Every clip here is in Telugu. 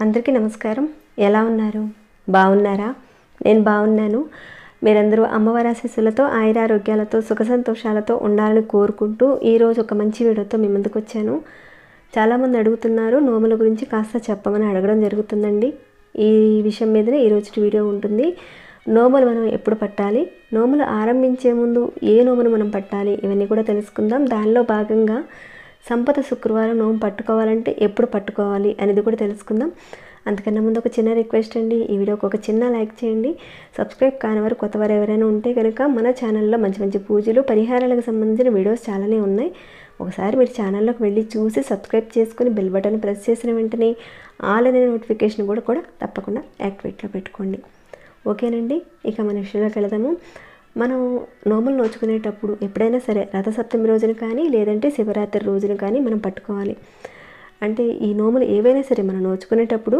అందరికీ నమస్కారం. ఎలా ఉన్నారు? బాగున్నారా? నేను బాగున్నాను. మీరందరూ అమ్మవారి ఆశీస్సులతో ఆయురారోగ్యాలతో సుఖ సంతోషాలతో ఉండాలని కోరుకుంటూ ఈరోజు ఒక మంచి వీడియోతో మీ ముందుకు వచ్చాను. చాలామంది అడుగుతున్నారు నోముల గురించి కాస్త చెప్పమని అడగడం జరుగుతుందండి. ఈ విషయం మీదనే ఈరోజు వీడియో ఉంటుంది. నోములు మనం ఎప్పుడు పట్టాలి? నోములు ఆరంభించే ముందు ఏ నోమును మనం పట్టాలి? ఇవన్నీ కూడా తెలుసుకుందాం. దానిలో భాగంగా సంపద శుక్రవారం నోము పట్టుకోవాలంటే ఎప్పుడు పట్టుకోవాలి అనేది కూడా తెలుసుకుందాం. అంతకన్నా ముందు ఒక చిన్న రిక్వెస్ట్ అండి. ఈ వీడియోకి ఒక చిన్న లైక్ చేయండి. సబ్స్క్రైబ్ కాని వారు కొత్త వారు ఎవరైనా ఉంటే కనుక మన ఛానల్లో మంచి మంచి పూజలు పరిహారాలకు సంబంధించిన వీడియోస్ చాలానే ఉన్నాయి. ఒకసారి మీరు ఛానల్లోకి వెళ్ళి చూసి సబ్స్క్రైబ్ చేసుకుని బెల్ బటన్ ప్రెస్ చేసిన వెంటనే ఆల్ అనే నోటిఫికేషన్ కూడా కూడా తప్పకుండా యాక్టివేట్లో పెట్టుకోండి. ఓకేనండి? ఇక మన విషయంలోకి వెళదాము. మనం నోములు నోచుకునేటప్పుడు ఎప్పుడైనా సరే రథసప్తమి రోజున కానీ లేదంటే శివరాత్రి రోజున కానీ మనం పట్టుకోవాలి. అంటే ఈ నోములు ఏవైనా సరే మనం నోచుకునేటప్పుడు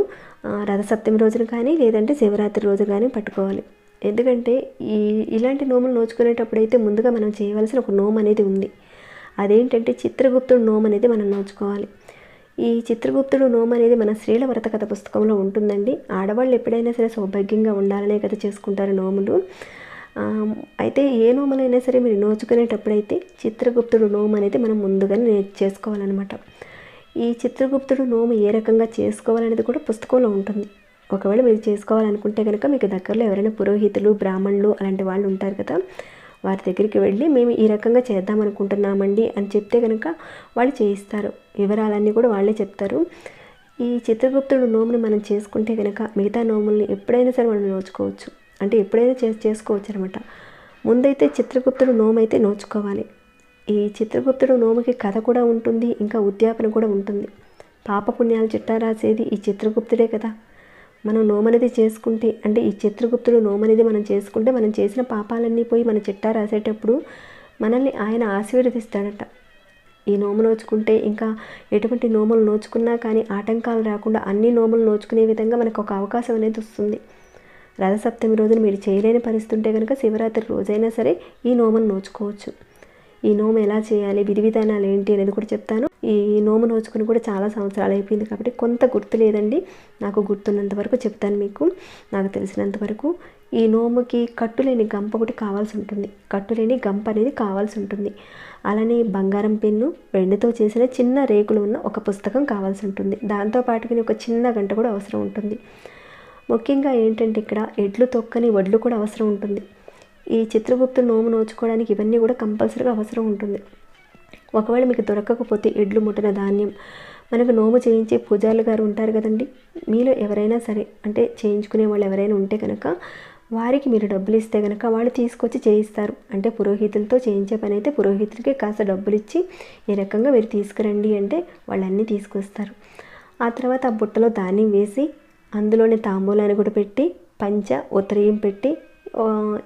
రథసప్తమి రోజున కానీ లేదంటే శివరాత్రి రోజు కానీ పట్టుకోవాలి. ఎందుకంటే ఈ ఇలాంటి నోములు నోచుకునేటప్పుడు అయితే ముందుగా మనం చేయవలసిన ఒక నోము అనేది ఉంది. అదేంటంటే చిత్రగుప్తుడు నోము అనేది మనం నోచుకోవాలి. ఈ చిత్రగుప్తుడు నోమ అనేది మన స్త్రీల వ్రత కథ పుస్తకంలో ఉంటుందండి. ఆడవాళ్ళు ఎప్పుడైనా సరే సౌభాగ్యంగా ఉండాలనే కథ చేసుకుంటారు నోములు. అయితే ఏ నోములైనా సరే మీరు నోచుకునేటప్పుడైతే చిత్రగుప్తుడు నోము అనేది మనం ముందుగానే నేను చేసుకోవాలన్నమాట. ఈ చిత్రగుప్తుడు నోము ఏ రకంగా చేసుకోవాలనేది కూడా పుస్తకంలో ఉంటుంది. ఒకవేళ మీరు చేసుకోవాలనుకుంటే కనుక మీకు దగ్గరలో ఎవరైనా పురోహితులు బ్రాహ్మణులు అలాంటి వాళ్ళు ఉంటారు కదా వారి దగ్గరికి వెళ్ళి మేము ఈ రకంగా చేద్దాం అనుకుంటున్నామండి అని చెప్తే కనుక వాళ్ళు చేయిస్తారు. వివరాలన్నీ కూడా వాళ్ళే చెప్తారు. ఈ చిత్రగుప్తుడు నోముని మనం చేసుకుంటే కనుక మిగతా నోముల్ని ఎప్పుడైనా సరే మనం నోచుకోవచ్చు. అంటే ఎప్పుడైనా చే చేసుకోవచ్చు అనమాట ముందైతే చిత్రగుప్తుడు నోము అయితే నోచుకోవాలి. ఈ చిత్రగుప్తుడు నోముకి కథ కూడా ఉంటుంది ఇంకా ఉద్యాపన కూడా ఉంటుంది. పాపపుణ్యాలు చిట్టా రాసేది ఈ చిత్రగుప్తుడే కదా. మనం నోమనేది చేసుకుంటే అంటే ఈ చిత్రగుప్తుడు నోమనేది మనం చేసుకుంటే మనం చేసిన పాపాలన్నీ పోయి మన చిట్టా రాసేటప్పుడు మనల్ని ఆయన ఆశీర్వదిస్తాడట. ఈ నోము నోచుకుంటే ఇంకా ఎటువంటి నోములు నోచుకున్నా కానీ ఆటంకాలు రాకుండా అన్ని నోములు నోచుకునే విధంగా మనకు ఒక అవకాశం అనేది వస్తుంది. రథసప్తమి రోజున మీరు చేయలేని పరిస్థితి ఉంటే కనుక శివరాత్రి రోజైనా సరే ఈ నోమును నోచుకోవచ్చు. ఈ నోము ఎలా చేయాలి విధి విధానాలు ఏంటి అనేది కూడా చెప్తాను. ఈ నోము నోచుకుని కూడా చాలా సంవత్సరాలు అయిపోయింది కాబట్టి కొంత గుర్తు లేదండి. నాకు గుర్తున్నంత వరకు చెప్తాను మీకు. నాకు తెలిసినంత వరకు ఈ నోముకి కట్టులేని గంప ఒకటి కావాల్సి ఉంటుంది. కట్టులేని గంప అనేది కావాల్సి ఉంటుంది. అలానే బంగారం పెన్ను వెండితో చేసిన చిన్న రేకులు ఉన్న ఒక పుస్తకం కావాల్సి ఉంటుంది. దాంతో పాటుగా ఒక చిన్న గంట కూడా అవసరం ఉంటుంది. ముఖ్యంగా ఏంటంటే ఇక్కడ ఎడ్లు తొక్కని వడ్లు కూడా అవసరం ఉంటుంది. ఈ చిత్రగుప్త నోము నోచుకోవడానికి ఇవన్నీ కూడా కంపల్సరీగా అవసరం ఉంటుంది. ఒకవేళ మీకు దొరకకపోతే ఎడ్లు ముట్టిన ధాన్యం. మనకు నోము చేయించే పూజారులు గారు ఉంటారు కదండి. మీలో ఎవరైనా సరే అంటే చేయించుకునే వాళ్ళు ఎవరైనా ఉంటే కనుక వారికి మీరు డబ్బులు ఇస్తే కనుక వాళ్ళు తీసుకొచ్చి చేయిస్తారు. అంటే పురోహితులతో చేయించే పని అయితే పురోహితులకి కాస్త డబ్బులు ఇచ్చి ఈ రకంగా మీరు తీసుకురండి అంటే వాళ్ళన్నీ తీసుకొస్తారు. ఆ తర్వాత ఆ బుట్టలో ధాన్యం వేసి అందులోనే తాంబూలాన్ని కూడా పెట్టి పంచ ఉత్తరయం పెట్టి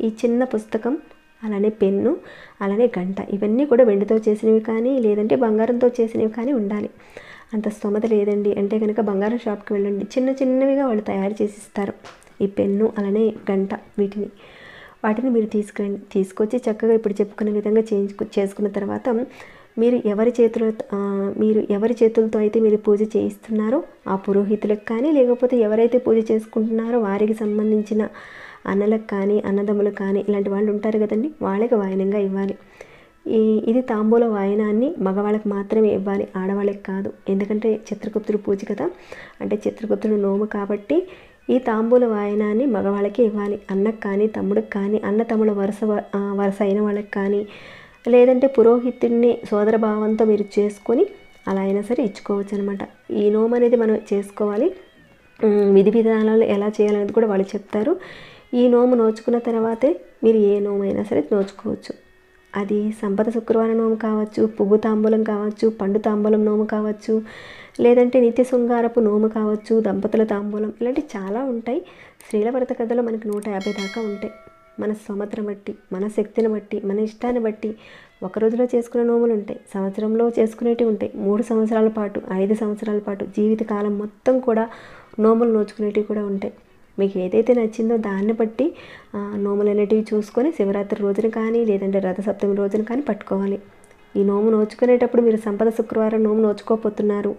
ఈ చిన్న పుస్తకం అలానే పెన్ను అలానే గంట. ఇవన్నీ కూడా వెండితో చేసినవి కానీ లేదంటే బంగారంతో చేసినవి కానీ ఉండాలి. అంత స్తోమత లేదండి. అంటే కనుక బంగారం షాప్కి వెళ్ళండి. చిన్న చిన్నవిగా వాళ్ళు తయారు చేసి ఇస్తారు. ఈ పెన్ను అలానే గంట వీటిని. వాటిని మీరు తీసుకురండి తీసుకొచ్చి చక్కగా ఇప్పుడు చెప్పుకునే విధంగా చేయించు చేసుకున్న తర్వాత మీరు ఎవరి చేతిలో మీరు ఎవరి చేతులతో అయితే మీరు పూజ చేయిస్తున్నారో ఆ పురోహితులకు కానీ లేకపోతే ఎవరైతే పూజ చేసుకుంటున్నారో వారికి సంబంధించిన అన్నలకు కానీ అన్నదమ్ములకు కానీ ఇలాంటి వాళ్ళు ఉంటారు కదండి. వాళ్ళకి వాయనంగా ఇవ్వాలి. ఈ ఇది తాంబూల వాయనాన్ని మగవాళ్ళకి మాత్రమే ఇవ్వాలి. ఆడవాళ్ళకి కాదు. ఎందుకంటే చిత్రగుప్తుడు పూజ కదా. అంటే చిత్రగుప్తుడు నోము కాబట్టి ఈ తాంబూల వాయనాన్ని మగవాళ్ళకి ఇవ్వాలి. అన్నకు కానీ తమ్ముడికి కానీ అన్న తమ్ముడు వరుస వరుస అయిన వాళ్ళకి కానీ లేదంటే పురోహితుడిని సోదర భావంతో మీరు చేసుకొని అలా అయినా సరే ఇచ్చుకోవచ్చు అనమాట ఈ నోము అనేది మనం చేసుకోవాలి. విధి విధానాలు ఎలా చేయాలనేది కూడా వాళ్ళు చెప్తారు. ఈ నోము నోచుకున్న తర్వాతే మీరు ఏ నోము అయినా సరే నోచుకోవచ్చు. అది సంపద శుక్రవారం నోము కావచ్చు పువ్వు తాంబూలం కావచ్చు పండు తాంబూలం నోము కావచ్చు లేదంటే నిత్య శృంగారపు నోము కావచ్చు దంపతుల తాంబూలం ఇలాంటివి చాలా ఉంటాయి. స్త్రీల వ్రత కథలో మనకి నూట యాభై దాకా ఉంటాయి. మన స్తోమతను బట్టి మన శక్తిని బట్టి మన ఇష్టాన్ని బట్టి ఒక రోజులో చేసుకునే నోములు ఉంటాయి. సంవత్సరంలో చేసుకునేటివి ఉంటాయి. మూడు సంవత్సరాల పాటు ఐదు సంవత్సరాల పాటు జీవితకాలం మొత్తం కూడా నోములు నోచుకునేటివి కూడా ఉంటాయి. మీకు ఏదైతే నచ్చిందో దాన్ని బట్టి ఆ, నోములు అనేటివి చూసుకొని శివరాత్రి రోజున కానీ లేదంటే రథసప్తమి రోజున కానీ పట్టుకోవాలి. ఈ నోము నోచుకునేటప్పుడు మీరు సంపద శుక్రవారం నోము నోచుకోపోతున్నారు.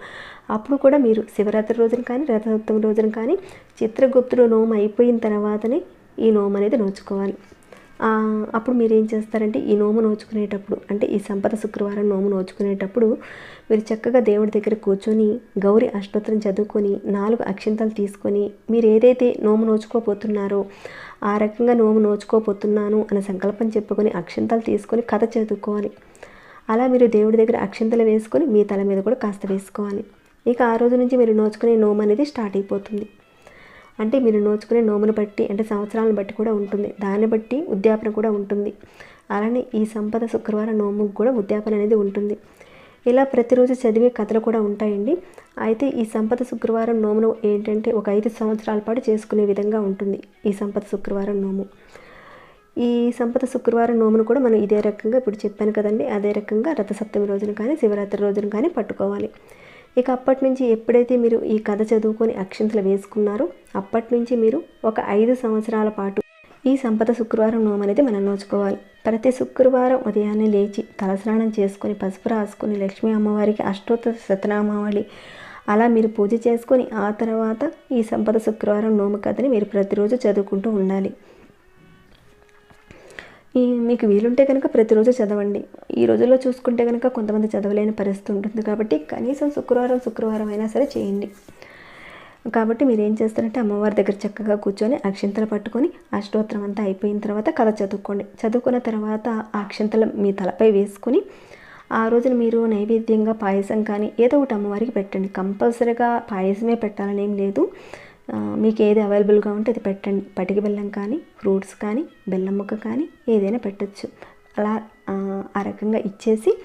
అప్పుడు కూడా మీరు శివరాత్రి రోజున కానీ రథసప్తమి రోజున కానీ చిత్రగుప్తుడు నోము అయిపోయిన తర్వాతనే ఈ నోము అనేది నోచుకోవాలి. అప్పుడు మీరు ఏం చేస్తారంటే ఈ నోము నోచుకునేటప్పుడు అంటే ఈ సంపద శుక్రవారం నోము నోచుకునేటప్పుడు మీరు చక్కగా దేవుడి దగ్గర కూర్చొని గౌరి అష్టోత్తరం చదువుకొని నాలుగు అక్షింతలు తీసుకొని మీరు ఏదైతే నోము నోచుకోపోతున్నారో ఆ రకంగా నోము నోచుకోపోతున్నాను అనే సంకల్పం చెప్పుకొని అక్షింతలు తీసుకొని కథ చదువుకోవాలి. అలా మీరు దేవుడి దగ్గర అక్షింతలు వేసుకొని మీ తల మీద కూడా కాస్త వేసుకోవాలి. ఇక ఆ రోజు నుంచి మీరు నోచుకునే నోము అనేది స్టార్ట్ అయిపోతుంది. అంటే మీరు నోచుకునే నోమును బట్టి అంటే సంవత్సరాలను బట్టి కూడా ఉంటుంది. దాన్ని బట్టి ఉద్యాపన కూడా ఉంటుంది. అలానే ఈ సంపద శుక్రవారం నోముకు కూడా ఉద్యాపన అనేది ఉంటుంది. ఇలా ప్రతిరోజు చదివే కథలు కూడా ఉంటాయండి. అయితే ఈ సంపద శుక్రవారం నోమును ఏంటంటే ఒక ఐదు సంవత్సరాల పాటు చేసుకునే విధంగా ఉంటుంది ఈ సంపద శుక్రవారం నోము. ఈ సంపద శుక్రవారం నోమును కూడా మనం ఇదే రకంగా ఇప్పుడు చెప్పాను కదండి. అదే రకంగా రథసప్తమి రోజున కానీ శివరాత్రి రోజున కానీ పట్టుకోవాలి. ఇక అప్పటి నుంచి ఎప్పుడైతే మీరు ఈ కథ చదువుకొని అక్షింతలు వేసుకున్నారో అప్పటి నుంచి మీరు ఒక ఐదు సంవత్సరాల పాటు ఈ సంపద శుక్రవారం నోము అనేది మనం నోచుకోవాలి. ప్రతి శుక్రవారం ఉదయాన్నే లేచి తలస్నానం చేసుకొని పసుపు రాసుకొని లక్ష్మీ అమ్మవారికి అష్టోత్తర శతనామావళి అలా మీరు పూజ చేసుకొని ఆ తర్వాత ఈ సంపద శుక్రవారం నోము కథని మీరు ప్రతిరోజు చదువుకుంటూ ఉండాలి. ఈ మీకు వీలుంటే కనుక ప్రతిరోజు చదవండి. ఈ రోజుల్లో చూసుకుంటే కనుక కొంతమంది చదవలేని పరిస్థితి ఉంటుంది కాబట్టి కనీసం శుక్రవారం శుక్రవారం అయినా సరే చేయండి. కాబట్టి మీరు ఏం చేస్తారంటే అమ్మవారి దగ్గర చక్కగా కూర్చొని అక్షింతలు పట్టుకొని అష్టోత్తరం అంతా అయిపోయిన తర్వాత కథ చదువుకోండి. చదువుకున్న తర్వాత ఆ అక్షింతలు మీ తలపై వేసుకుని ఆ రోజున మీరు నైవేద్యంగా పాయసం కానీ ఏదో ఒకటి అమ్మవారికి పెట్టండి. కంపల్సరీగా పాయసమే పెట్టాలని ఏం లేదు. మీకు ఏది అవైలబుల్గా ఉంటే అది పెట్టండి. పటిక బెల్లం కానీ ఫ్రూట్స్ కానీ బెల్లం ముక్క కానీ ఏదైనా పెట్టచ్చు. అలా ఆ, ఆ రకంగా ఇచ్చేసి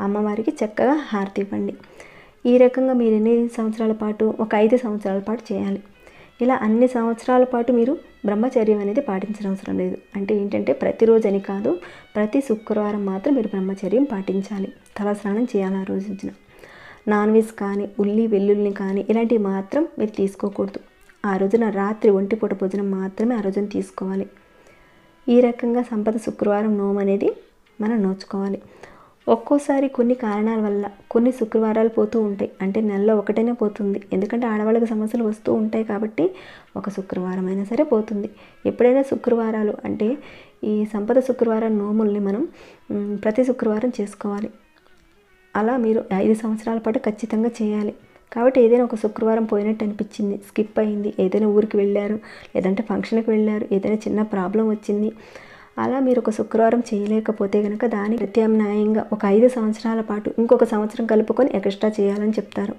అమ్మవారికి చక్కగా హారతి ఇవ్వండి. ఈ రకంగా మీరు ఎన్ని సంవత్సరాల పాటు ఒక ఐదు సంవత్సరాల పాటు చేయాలి. ఇలా అన్ని సంవత్సరాల పాటు మీరు బ్రహ్మచర్యం అనేది పాటించిన అవసరం లేదు. అంటే ఏంటంటే ప్రతిరోజు అని కాదు ప్రతి శుక్రవారం మాత్రం మీరు బ్రహ్మచర్యం పాటించాలి. తలస్నానం చేయాలి ఆ రోజున. నాన్ వెజ్ కానీ ఉల్లి వెల్లుల్ని కానీ ఇలాంటివి మాత్రం మీరు తీసుకోకూడదు. ఆ రోజున రాత్రి ఒంటిపూట భోజనం మాత్రమే ఆ రోజున తీసుకోవాలి. ఈ రకంగా సంపద శుక్రవారం నోము అనేది మనం నోచుకోవాలి. ఒక్కోసారి కొన్ని కారణాల వల్ల కొన్ని శుక్రవారాలు పోతూ ఉంటాయి. అంటే నెలలో ఒకటైనా పోతుంది. ఎందుకంటే ఆడవాళ్ళకి సమస్యలు వస్తూ ఉంటాయి కాబట్టి ఒక శుక్రవారం అయినా సరే పోతుంది. ఎప్పుడైనా శుక్రవారాలు అంటే ఈ సంపద శుక్రవారం నోముల్ని మనం ప్రతి శుక్రవారం చేసుకోవాలి. అలా మీరు ఐదు సంవత్సరాల పాటు ఖచ్చితంగా చేయాలి. కాబట్టి ఏదైనా ఒక శుక్రవారం పోయినట్టు అనిపించింది. స్కిప్ అయింది. ఏదైనా ఊరికి వెళ్ళారు లేదంటే ఫంక్షన్కి వెళ్ళారు ఏదైనా చిన్న ప్రాబ్లం వచ్చింది. అలా మీరు ఒక శుక్రవారం చేయలేకపోతే కనుక దాని ప్రత్యామ్నాయంగా ఒక ఐదు సంవత్సరాల పాటు ఇంకొక సంవత్సరం కలుపుకొని ఎక్స్ట్రా చేయాలని చెప్తారు.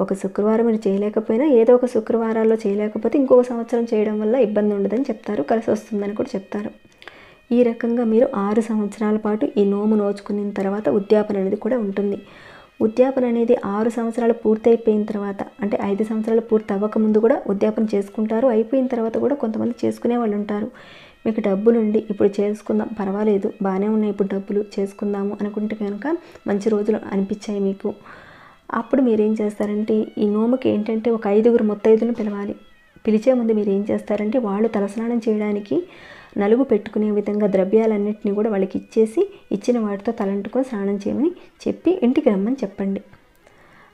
ఒక శుక్రవారం మీరు చేయలేకపోయినా ఏదో ఒక శుక్రవారాల్లో చేయలేకపోతే ఇంకొక సంవత్సరం చేయడం వల్ల ఇబ్బంది ఉండదని చెప్తారు. కలిసి వస్తుందని కూడా చెప్తారు. ఈ రకంగా మీరు ఆరు సంవత్సరాల పాటు ఈ నోము నోచుకున్న తర్వాత ఉద్యాపన అనేది కూడా ఉంటుంది. ఉద్యాపన అనేది ఆరు సంవత్సరాలు పూర్తి అయిపోయిన తర్వాత అంటే ఐదు సంవత్సరాలు పూర్తి అవ్వక ముందు కూడా ఉద్యాపన చేసుకుంటారు. అయిపోయిన తర్వాత కూడా కొంతమంది చేసుకునే వాళ్ళు ఉంటారు. మీకు డబ్బులు ఉండి ఇప్పుడు చేసుకుందాం పర్వాలేదు బాగానే ఉన్నాయి ఇప్పుడు డబ్బులు చేసుకుందాము అనుకుంటే కనుక మంచి రోజులు అనిపించాయి మీకు. అప్పుడు మీరు ఏం చేస్తారంటే ఈ నోముకి ఏంటంటే ఒక ఐదుగురు మొత్తైదులను పిలవాలి. పిలిచే ముందు మీరు ఏం చేస్తారంటే వాళ్ళు తలస్నానం చేయడానికి నలుగు పెట్టుకునే విధంగా ద్రవ్యాలన్నింటినీ కూడా వాళ్ళకి ఇచ్చేసి ఇచ్చిన వాటితో తలంటుకొని స్నానం చేయమని చెప్పి ఇంటికి రమ్మని చెప్పండి.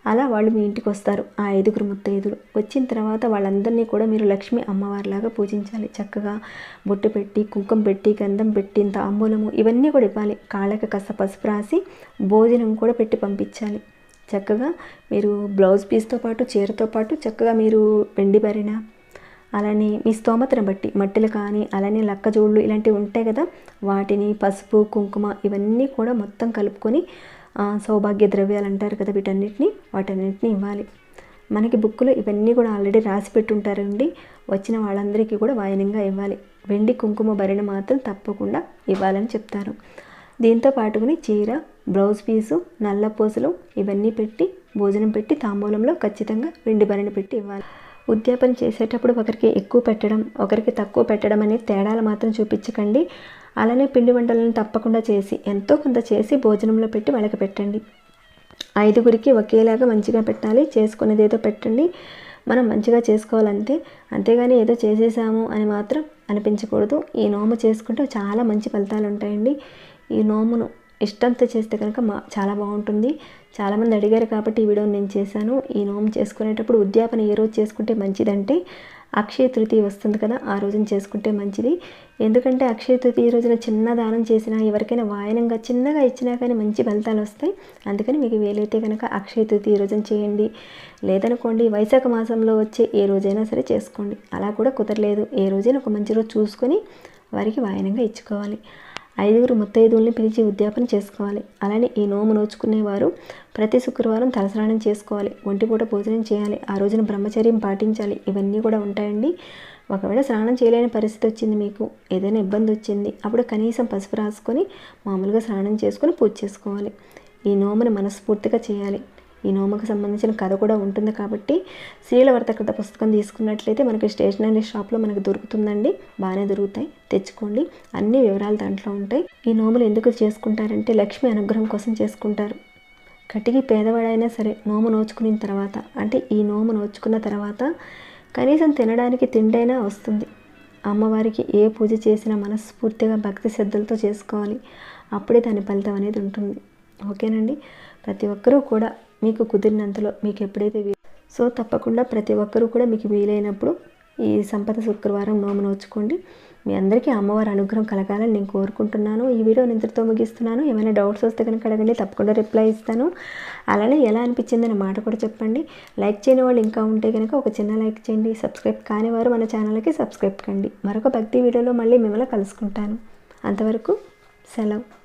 అలా వాళ్ళు మీ ఇంటికి వస్తారు. ఆ ఐదుగురు ముత్తైదులు. వచ్చిన తర్వాత వాళ్ళందరినీ కూడా మీరు లక్ష్మి అమ్మవారిలాగా పూజించాలి. చక్కగా బొట్టు పెట్టి కుంకుమ పెట్టి గంధం పెట్టి తాంబూలము ఇవన్నీ కూడా ఇవ్వాలి. కాళ్ళకి కాస్త పసుపు రాసి భోజనం కూడా పెట్టి పంపించాలి. చక్కగా మీరు బ్లౌజ్ పీస్తో పాటు చీరతో పాటు చక్కగా మీరు వెండి భరిన అలానే మీ స్తోమతను బట్టి మట్టెలు కానీ అలానే లక్కజోళ్ళు ఇలాంటివి ఉంటాయి కదా వాటిని పసుపు కుంకుమ ఇవన్నీ కూడా మొత్తం కలుపుకొని సౌభాగ్య ద్రవ్యాలు అంటారు కదా వీటన్నిటిని వాటన్నిటిని ఇవ్వాలి. మనకి బుక్లో ఇవన్నీ కూడా ఆల్రెడీ రాసి పెట్టుంటారండి. వచ్చిన వాళ్ళందరికీ కూడా వాయనంగా ఇవ్వాలి. వెండి కుంకుమ భరణ మాత్రం తప్పకుండా ఇవ్వాలని చెప్తారు. దీంతో పాటుకుని చీర బ్లౌజ్ పీసు నల్ల పూసలు ఇవన్నీ పెట్టి భోజనం పెట్టి తాంబూలంలో ఖచ్చితంగా వెండి భరణ పెట్టి ఇవ్వాలి. ఉద్యాపన చేసేటప్పుడు ఒకరికి ఎక్కువ పెట్టడం ఒకరికి తక్కువ పెట్టడం అనే తేడాలు మాత్రం చూపించకండి. అలానే పిండి వంటలను తప్పకుండా చేసి ఎంతో కొంత చేసి భోజనంలో పెట్టి వాళ్ళకి పెట్టండి. ఐదుగురికి ఒకేలాగా మంచిగా పెట్టాలి చేసుకునేది ఏదో పెట్టండి. మనం మంచిగా చేసుకోవాలంతే. అంతేగాని ఏదో చేసేసాము అని మాత్రం అనిపించకూడదు. ఈ నోము చేసుకుంటే చాలా మంచి ఫలితాలు ఉంటాయండి. ఈ నోమును ఇష్టంతో చేస్తే కనుక మా చాలా బాగుంటుంది. చాలామంది అడిగారు కాబట్టి ఈ వీడియో నేను చేశాను. ఈ నోము చేసుకునేటప్పుడు ఉద్యాపన ఏ రోజు చేసుకుంటే మంచిదంటే అక్షయ తృతీయ వస్తుంది కదా ఆ రోజున చేసుకుంటే మంచిది. ఎందుకంటే అక్షయ తృతీయ రోజున చిన్న దానం చేసినా ఎవరికైనా వాయనంగా చిన్నగా ఇచ్చినా కానీ మంచి ఫలితాలు వస్తాయి. అందుకని మీకు వీలైతే కనుక అక్షయ తృతీయ రోజున చేయండి. లేదనుకోండి వైశాఖ మాసంలో వచ్చే ఏ రోజైనా సరే చేసుకోండి. అలా కూడా కుదరలేదు. ఏ రోజైనా ఒక మంచి రోజు చూసుకొని వారికి వాయనంగా ఇచ్చుకోవాలి. ఐదుగురు ముత్తైదువుల్ని పిలిచి ఉద్యాపన చేసుకోవాలి. అలానే ఈ నోము నోచుకునేవారు ప్రతి శుక్రవారం తలస్నానం చేసుకోవాలి. ఒంటిపూట భోజనం చేయాలి. ఆ రోజున బ్రహ్మచర్యం పాటించాలి. ఇవన్నీ కూడా ఉంటాయండి. ఒకవేళ స్నానం చేయలేని పరిస్థితి వచ్చింది మీకు ఏదైనా ఇబ్బంది వచ్చింది అప్పుడు కనీసం పసుపు రాసుకొని మామూలుగా స్నానం చేసుకొని పూజ చేసుకోవాలి. ఈ నోముని మనస్ఫూర్తిగా చేయాలి. ఈ నోముకు సంబంధించిన కథ కూడా ఉంటుంది కాబట్టి స్త్రీల వర్తకృత పుస్తకం తీసుకున్నట్లయితే మనకి స్టేషనరీ షాప్లో మనకు దొరుకుతుందండి. బాగానే దొరుకుతాయి. తెచ్చుకోండి. అన్ని వివరాలు దాంట్లో ఉంటాయి. ఈ నోములు ఎందుకు చేసుకుంటారంటే లక్ష్మి అనుగ్రహం కోసం చేసుకుంటారు. కటికి పేదవాడైనా సరే నోము నోచుకున్న తర్వాత అంటే ఈ నోము నోచుకున్న తర్వాత కనీసం తినడానికి తిండైనా వస్తుంది. అమ్మవారికి ఏ పూజ చేసినా మనస్ఫూర్తిగా భక్తి శ్రద్ధలతో చేసుకోవాలి. అప్పుడే దాని ఫలితం అనేది ఉంటుంది. ఓకేనండి? ప్రతి ఒక్కరూ కూడా మీకు కుదిరినంతలో మీకు ఎప్పుడైతే సో తప్పకుండా ప్రతి ఒక్కరూ కూడా మీకు వీలైనప్పుడు ఈ సంపద శుక్రవారం నోము నోచుకోండి మీ అందరికీ అమ్మవారి అనుగ్రహం కలగాలని నేను కోరుకుంటున్నాను. ఈ వీడియో నిద్రతో ముగిస్తున్నాను. ఏమైనా డౌట్స్ వస్తే కనుక అడగండి. తప్పకుండా రిప్లై ఇస్తాను. అలానే ఎలా అనిపించింది అనే మాట కూడా చెప్పండి. లైక్ చేయని వాళ్ళు ఇంకా ఉంటే కనుక ఒక చిన్న లైక్ చేయండి. సబ్స్క్రైబ్ కాని వారు మన ఛానల్కి సబ్స్క్రైబ్ కండి. మరొక భక్తి వీడియోలో మళ్ళీ మిమ్మల్ని కలుసుకుంటాను. అంతవరకు సెలవు.